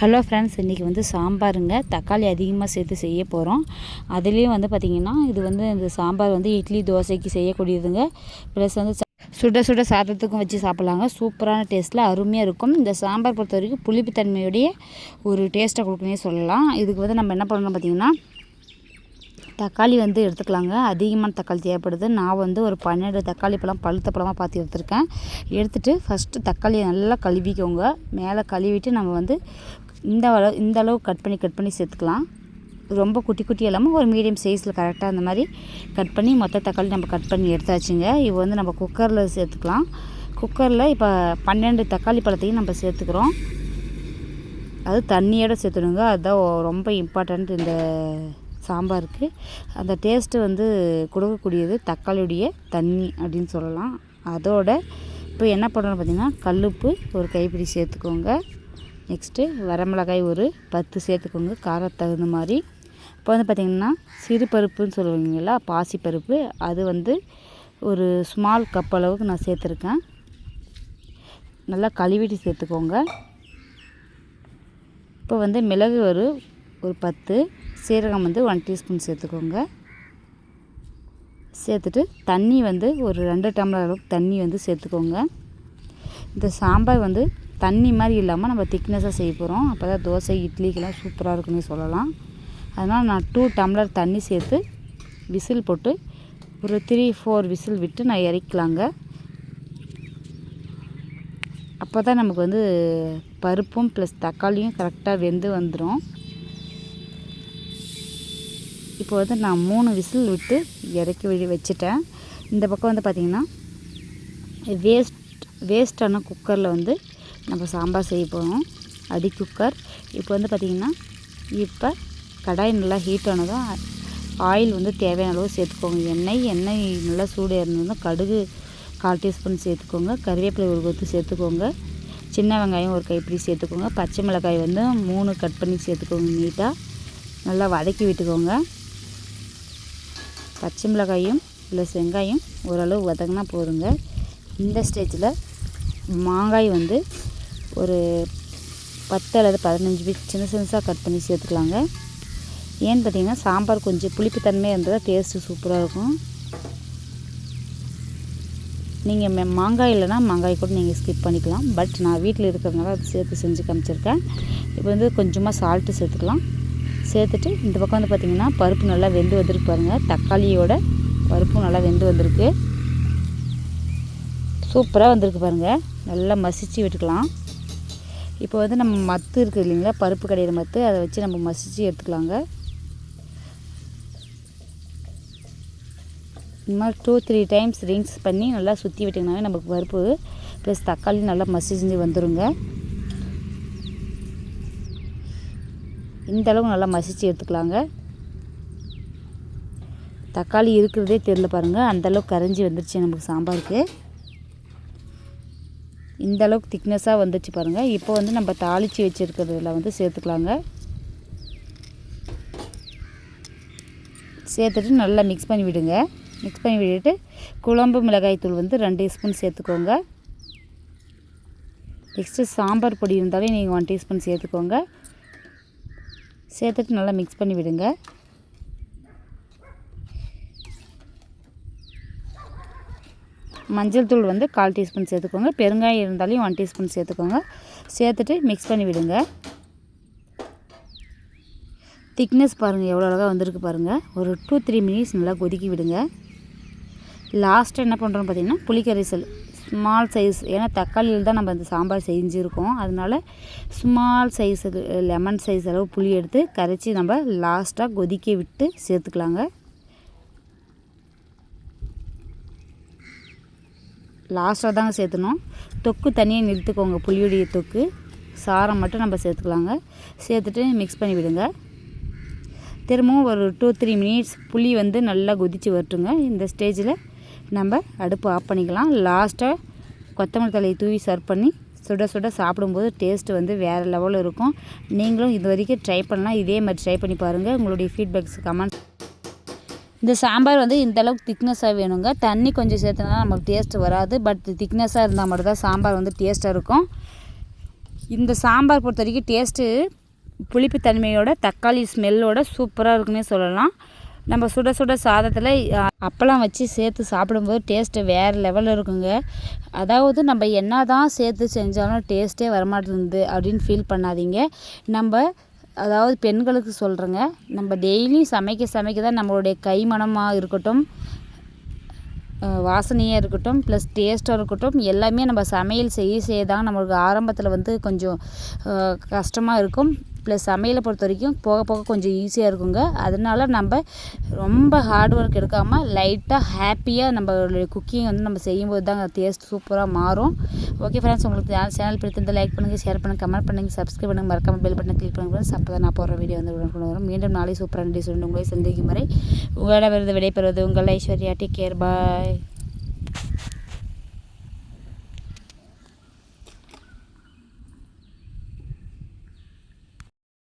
Hello friends இன்றைக்கி வந்து சாம்பாருங்க. தக்காளி அதிகமாக சேர்த்து செய்ய போகிறோம் அதுலேயும் வந்து பார்த்திங்கன்னா இது வந்து இந்த சாம்பார் வந்து இட்லி தோசைக்கு செய்யக்கூடியதுங்க. ப்ளஸ் வந்து ச- சுட சுட சாதத்துக்கும் வச்சு சாப்பிட்லாங்க. சூப்பரான டேஸ்ட்டில் அருமையாக இருக்கும். இந்த சாம்பார் பொறுத்த வரைக்கும் புளிப்புத்தன்மையுடைய ஒரு டேஸ்ட்டை கொடுக்குனே சொல்லலாம். இதுக்கு வந்து நம்ம என்ன பண்ணணும் பார்த்திங்கன்னா தக்காளி வந்து எடுத்துக்கலாங்க. அதிகமான தக்காளி தேவைப்படுது. நான் வந்து ஒரு பன்னெண்டு தக்காளி பழம் பழுத்த பழமாக பார்த்து எடுத்திருக்கேன். எடுத்துகிட்டு ஃபஸ்ட்டு தக்காளியை நல்லா கழுவிக்கோங்க. மேலே கழுவிட்டு நம்ம வந்து இந்த அளவு இந்த அளவு கட் பண்ணி கட் பண்ணி சேர்த்துக்கலாம். ரொம்ப குட்டி குட்டி இல்லாமல் ஒரு மீடியம் சைஸில் கரெக்டாக அந்த மாதிரி கட் பண்ணி மொத்த தக்காளி நம்ம கட் பண்ணி எடுத்தாச்சுங்க. இப்போ வந்து நம்ம குக்கரில் சேர்த்துக்கலாம். குக்கரில் இப்போ பன்னெண்டு தக்காளி பழத்தையும் நம்ம சேர்த்துக்கிறோம். அது தண்ணியோட சேர்த்துடுங்க. அதுதான் ரொம்ப இம்பார்ட்டண்ட் இந்த சாம்பாருக்கு. அந்த டேஸ்ட்டு வந்து கொடுக்கக்கூடியது தக்காளியுடைய தண்ணி அப்படின்னு சொல்லலாம். அதோட இப்போ என்ன பண்ணணும் பார்த்தீங்கன்னா கல்லுப்பு ஒரு கைப்பிடி சேர்த்துக்கோங்க. நெக்ஸ்ட்டு வரமிளகாய் ஒரு பத்து சேர்த்துக்கோங்க. காரத்துக்கு தகுந்த மாதிரி. இப்போ வந்து பார்த்திங்கன்னா சிறு பருப்புன்னு சொல்லுவீங்களா பாசி பருப்பு. அது வந்து ஒரு ஸ்மால் கப் அளவுக்கு நான் சேர்த்துருக்கேன். நல்லா கழுவிட்டு சேர்த்துக்கோங்க. இப்போ வந்து மிளகு ஒரு ஒரு பத்து. சீரகம் வந்து ஒன் டீஸ்பூன் சேர்த்துக்கோங்க. சேர்த்துட்டு தண்ணி வந்து ஒரு ரெண்டு டம்ளர் அளவுக்கு தண்ணி வந்து சேர்த்துக்கோங்க. இந்த சாம்பார் வந்து தண்ணி மாதிரி இல்லாமல் நம்ம திக்னஸாக செய்ய போகிறோம். அப்போ தான் தோசை இட்லிக்கெல்லாம் சூப்பராக இருக்குன்னு சொல்லலாம். அதனால் நான் டூ டம்ளர் தண்ணி சேர்த்து விசில் போட்டு ஒரு த்ரீ ஃபோர் விசில் விட்டு நான் இறக்கலாங்க. அப்போ தான் நமக்கு வந்து பருப்பும் ப்ளஸ் தக்காளியும் கரெக்டாக வெந்து வந்துடும். இப்போ வந்து நான் மூணு விசில் விட்டு இறக்கி வி வச்சுட்டேன். இந்த பக்கம் வந்து பார்த்திங்கன்னா வேஸ்ட் வேஸ்டான குக்கரில் வந்து நம்ம சாம்பார் செய்ய போகிறோம். அடி குக்கர் இப்போ வந்து பார்த்திங்கன்னா இப்போ கடாய் நல்லா ஹீட் ஆனதும் ஆயில் வந்து தேவையான அளவு சேர்த்துக்கோங்க. எண்ணெய் எண்ணெய் நல்லா சூடு இருந்ததும் கடுகு கால் டீஸ்பூன் சேர்த்துக்கோங்க. கருவேப்பிலை ஒரு கொத்து சேர்த்துக்கோங்க. சின்ன வெங்காயம் ஒரு கைப்பிடி சேர்த்துக்கோங்க. பச்சை மிளகாய் வந்து மூணு கட் பண்ணி சேர்த்துக்கோங்க நீட்டாக நல்லா வதக்கி விட்டுக்கோங்க. பச்சை மிளகாயும் ப்ளஸ் வெங்காயம் ஓரளவு வதங்கினா போதுங்க. இந்த ஸ்டேஜில் மாங்காய் வந்து ஒரு பத்து அல்லது பதினஞ்சு பீஸ் சின்ன சின்னதாக கட் பண்ணி சேர்த்துக்கலாங்க. ஏன்னு பார்த்தீங்கன்னா சாம்பார் கொஞ்சம் புளிப்புத்தன்மையாக இருந்தால் டேஸ்ட்டு சூப்பராக இருக்கும். நீங்கள் மெ மாங்காய் இல்லைன்னா மாங்காய் கூட நீங்கள் ஸ்கிப் பண்ணிக்கலாம். பட் நான் வீட்டில் இருக்கிறதுனால அது சேர்த்து செஞ்சு காமிச்சிருக்கேன். இப்போ வந்து கொஞ்சமாக சால்ட்டு சேர்த்துக்கலாம். சேர்த்துட்டு இந்த பக்கம் வந்து பார்த்திங்கன்னா பருப்பு நல்லா வெந்து வந்திருக்கு பாருங்கள் தக்காளியோட பருப்பும் நல்லா வெந்து வந்திருக்கு. சூப்பராக வந்திருக்கு பாருங்கள் நல்லா மசிச்சு விட்டுக்கலாம். இப்போ வந்து நம்ம மத்து இருக்குது இல்லைங்களா பருப்பு கடையிற மத்து அதை வச்சு நம்ம மசித்து எடுத்துக்கலாங்க. இந்த மாதிரி டூ த்ரீ டைம்ஸ் ரிங்ஸ் பண்ணி நல்லா சுற்றி விட்டிங்கனாவே நமக்கு பருப்பு ப்ளஸ் தக்காளி நல்லா மசிஞ்சு வந்துடுங்க இந்த அளவுக்கு நல்லா மசிச்சு எடுத்துக்கலாங்க. தக்காளி இருக்கிறதே தெரில பாருங்கள் அந்த அளவுக்கு கரைஞ்சி வந்துருச்சு நமக்கு சாம்பாருக்கு. இந்த அளவுக்கு திக்னஸாக வந்துச்சு பாருங்கள் இப்போ வந்து நம்ம தாளித்து வச்சுருக்கிறதுல வந்து சேர்த்துக்கலாங்க. சேர்த்துட்டு நல்லா மிக்ஸ் பண்ணி விடுங்க. மிக்ஸ் பண்ணி விட்டுட்டு குழம்பு மிளகாய் தூள் வந்து ரெண்டு ஸ்பூன் சேர்த்துக்கோங்க. நெக்ஸ்ட்டு சாம்பார் பொடி இருந்தாலே நீங்கள் ஒன் டீஸ்பூன் சேர்த்துக்கோங்க. சேர்த்துட்டு நல்லா மிக்ஸ் பண்ணி விடுங்க. மஞ்சள் தூள் வந்து கால் டீஸ்பூன் சேர்த்துக்கோங்க. பெருங்காயம் இருந்தாலையும் ஒன் டீஸ்பூன் சேர்த்துக்கோங்க. சேர்த்துட்டு மிக்ஸ் பண்ணி விடுங்க. திக்னஸ் பாருங்கள் எவ்வளோ அழகாக வந்திருக்கு பாருங்கள் ஒரு டூ த்ரீ மினிட்ஸ் நல்லா கொதிக்கி விடுங்க. லாஸ்ட்டாக என்ன பண்ணுறோம் பார்த்தீங்கன்னா புளிக்கரைசல் ஸ்மால் சைஸ் ஏன்னா தக்காளியில் தான் நம்ம இந்த சாம்பார் செஞ்சுருக்கோம். அதனால ஸ்மால் சைஸுக்கு லெமன் சைஸ் அளவு புளி எடுத்து கரைச்சி நம்ம லாஸ்ட்டாக கொதிக்க விட்டு சேர்த்துக்கலாங்க. லாஸ்ட்டாக தாங்க சேர்த்துணும். தொக்கு தனியாக நிறுத்துக்கோங்க. புளியுடைய தொக்கு. சாரம் மட்டும் நம்ம சேர்த்துக்கலாங்க. சேர்த்துட்டு மிக்ஸ் பண்ணி விடுங்க. திரும்பவும் ஒரு டூ த்ரீ மினிட்ஸ் புளி வந்து நல்லா கொதித்து வரட்டுங்க. இந்த ஸ்டேஜில் நம்ம அடுப்பு ஆஃப் பண்ணிக்கலாம். லாஸ்ட்டாக கொத்தமல்லி தலையை தூவி சர்வ் பண்ணி சுட சுட சாப்பிடும்போது டேஸ்ட் வந்து வேறு லெவலில் இருக்கும். நீங்களும் இது வரைக்கும் ட்ரை பண்ணலாம். இதே மாதிரி ட்ரை பண்ணி பாருங்கள் உங்களுடைய ஃபீட்பேக்ஸ் கமெண்ட்ஸ் இந்த சாம்பார் வந்து இந்த அளவுக்கு திக்னஸாக வேணுங்க. தண்ணி கொஞ்சம் சேர்த்துனா நமக்கு டேஸ்ட் வராது. பட் திக்னஸாக இருந்தால் மட்டும்தான் சாம்பார் வந்து டேஸ்ட்டாக இருக்கும். இந்த சாம்பார் பொறுத்த வரைக்கும் டேஸ்ட்டு புளிப்பு தன்மையோட தக்காளி ஸ்மெல்லோட சூப்பராக இருக்குன்னே சொல்லலாம். நம்ம சுட சுட சாதத்தில் அப்பளம் வச்சு சேர்த்து சாப்பிடும்போது டேஸ்ட்டு வேறு லெவலில் இருக்குங்க. அதாவது நம்ம என்ன தான் சேர்த்து செஞ்சாலும் டேஸ்ட்டே வரமாட்டேங்குது அப்படின்னு ஃபீல் பண்ணாதீங்க. நம்ம அதாவது பெண்களுக்கு சொல்கிறேங்க நம்ம டெய்லியும் சமைக்க சமைக்க தான் நம்மளுடைய கைமணமாக இருக்கட்டும் வாசனையாக இருக்கட்டும் ப்ளஸ் டேஸ்ட்டாக இருக்கட்டும் எல்லாமே நம்ம சமையல் செய்ய செய்ய தான் நம்மளுக்கு ஆரம்பத்தில் வந்து கொஞ்சம் கஷ்டமாக இருக்கும். ப்ளஸ் சமையலை பொறுத்த வரைக்கும் போக போக கொஞ்சம் ஈஸியாக இருக்குங்க. அதனால நம்ம ரொம்ப ஹார்ட் ஒர்க் எடுக்காமல் லைட்டாக ஹாப்பியாக நம்மளுடைய குக்கிங் வந்து நம்ம செய்யும்போது தாங்க டேஸ்ட் சூப்பராக மாறும். ஓகே ஃப்ரெண்ட்ஸ் உங்களுக்கு சேனல் பிடித்திருந்தால் லைக் பண்ணுங்கள் ஷேர் பண்ணுங்கள் கமெண்ட் பண்ணுங்கள் சப்ஸ்கிரைப் பண்ணுங்கள் மறக்காமல் பெல் பட்டன் கிளிக் பண்ணுங்கள் அப்போ தான் நான் போடுற வீடியோ வந்து உடனுக்குடன் வரும். மீண்டும் நாளை சூப்பரான டிஷ் உங்களை சந்திக்கும் வரை உங்களிடம் விடைபெறுவது உங்கள் ஐஸ்வர்யா. Take care bye